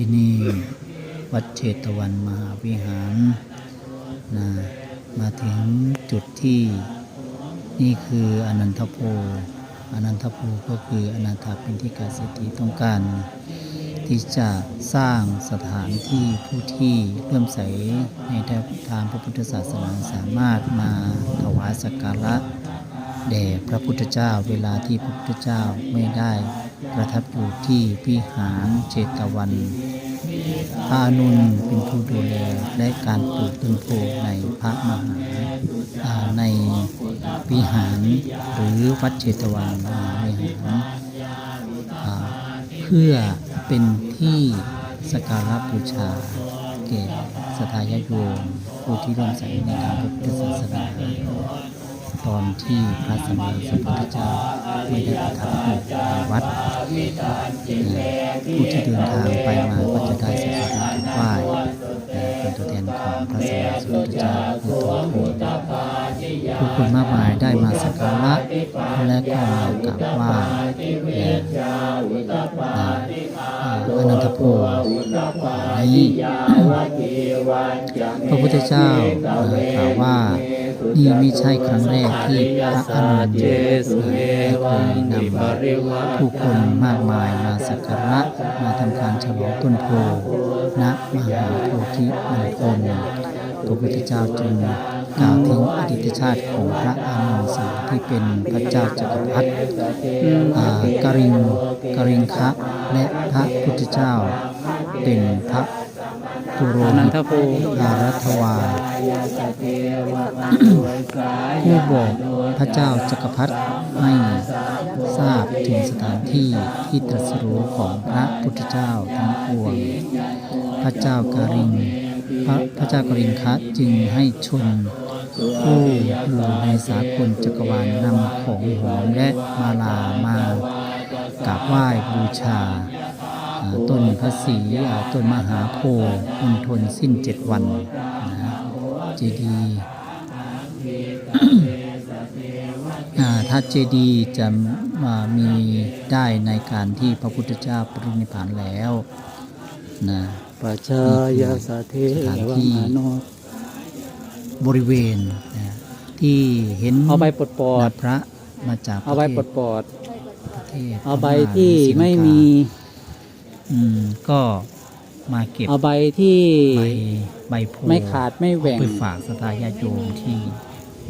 ที่นี่ วัดเชตวันมหาวิหารนะมาถึงจุดที่นี่คืออนันทโพอนันทโพก็คืออนันทปินทิกาเศรษฐีต้องการ ที่จะสร้างสถานที่ผู้ที่เลื่อมใสในทางพระพุทธศาสนาสามารถมาถวายสักการะแด่พระพุทธเจ้าเวลาที่พระพุทธเจ้าไม่ได้ ประทับอยู่ที่วิหารเจตวันพระนุนเป็นผู้ดูแลและการปลูกต้นโพในพระมหาาในวิหารหรือวัดเจตวันมหาวิหารเพื่อเป็นที่สการะบูชาแก่สทายาโยมผู้ที่ร่วมใสในทางพรพุทธศาสนาตอนที่พระสัมมาสัมพุทธเจ้าไม่ได้ประทับ ตัวแทนของพระสัมมาสัมพุทธเจ้าผู้ คนมากมายได้มาสักการะและก็มากราบไหว้อ่าอนันทโพนี้พระพุทธเจ้ากล่าวว่านี่ไม่ใช่ครั้งแรกที่พระอานนท์ได้เคยนำผู้คนมากมายมาสักการะมาทำการฉลองต้นโพณมหาโพธิมงคลพระพุทธเจ้าจึง กล่าวถึงอดีตชาติของพระอานนท์สมัยที่เป็นพระเจ้าจักรพรรดิกริงกริงคะและพระพุทธเจ้าเป็นพระปุโรนัหินตทโพอารัตวาผู้บอกพระเจ้าจักรพรรดิให้ทราบถึงสถานที่ที่ตรัสรู้ของพระพุทธเจ้าทั้งปวง พระเจ้าการิงพระพระเจ้ากริงคะจึงให้ชน ผู้อยู่ในสากลจักรวาลนำของหอมและมาลามากราบไหว้บูชาต้นพระศรีต้นมหาโพธิ์มณฑลสิ้นเจ็ดวันนะเจดีถ้าเจดีจะมามีได้ในการที่พระพุทธเจ้าปรินิพพานแล้วนะปัจจายาสาเทสถานวที่มาน บริเวณนะที่เห็นเอาใบปลดปอดนะพระมาจากเอาใบปลดประปอดเทศเอาใบพม่ที่หรือศรีลังกาไม่มีอืมก็มาเก็บเอาใบที่ใบใบโพไม่ขาดไม่แหว่งเอาไปฝากสตายาติโยมที่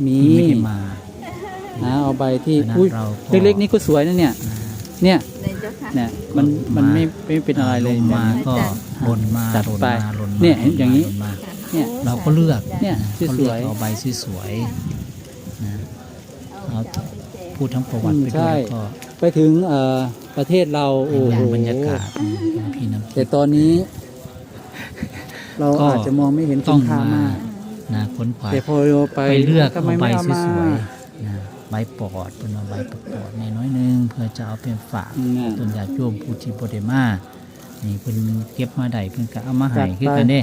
มีที่ไม่ได้มานะเอาใบที่อันนั้นอุ้ยเราก็เล็กๆนี่ก็สวยนะเนี่ยนะเนี่ยในเจ้าค่ะเนี่ยมันมันไม่ไม่เป็นอะไรเลยลงมาก็หล่นมาจัดหล่นไปมาหล่นมาเนี่ยเห็นอย่างนี้หล่มา เนี่ยเราก็เลือกเนี่ยก็เลือกสวยๆเอาใบสวยๆนะเอาพูดทั้งประวัติไปใช่ด้วยก็ไปถึงเอ่อประเทศเราให้โอ้โหเห็นบรรยากาศน้ำพี่น้ำทิแต่พย์ตอนนี้ เราก็อาจจะมองไม่เห็นต้คุองณค่ามามากนะค้นขวายแต่พอเราไปไปเลือกทำเอาไมใบไม่เอาสมาวยๆนะใบปอดเป็นเอาใบปอดในน้อยๆนึงเพื่อจะเอาเป็นฝากอืมต้นยาโยมผู้ที่บ่ได้มานี่เพิ่นเก็บมาได้เพิ่นก็เอามาให้จัดไปคือกันเด้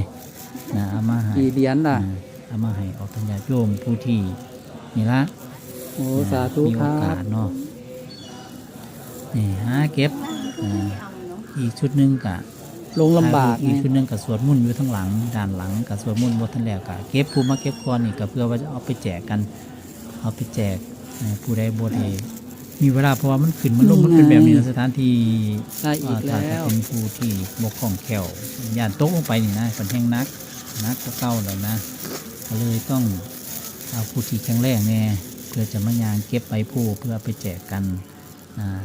นะเอามาให้กี่เหรียญล่ะอ่าเอามาให้เอาต้นยาโยมผู้ที่นี่ละโอ้สาธุมีคโอรักาบสเนาะนี่หาเก็บอ่าอีกชุดหนึงกะลงลำบากอีไงกชุดหนึงกับสวดมุ่นต์อยู่ทั้งหลังด้านหลังกับสวดมุ่นต์บททันแล้วกะเก็บผู้มาเก็บก่อนนี่ก็เพื่อว่าจะเอาไปแจกกัน เอาไปแจกอ่าผู้ใดบ่ได้ มีเวลาเพราะว่ามันขึ้นมันลงมันเป็นแบบนี้นะสถานที่ได้อีกถ้าแล้จะวเป็นผู้ที่บกของแขวย่านตกลงไปนี่นะเป็นแห้งนักนักก็เก้าเลยนะก็เลยต้องเอาผู้ที่แข็งแรงแน่เพื่อจะมายางเก็บใบผู้เพื่อไปแจกกันอ่า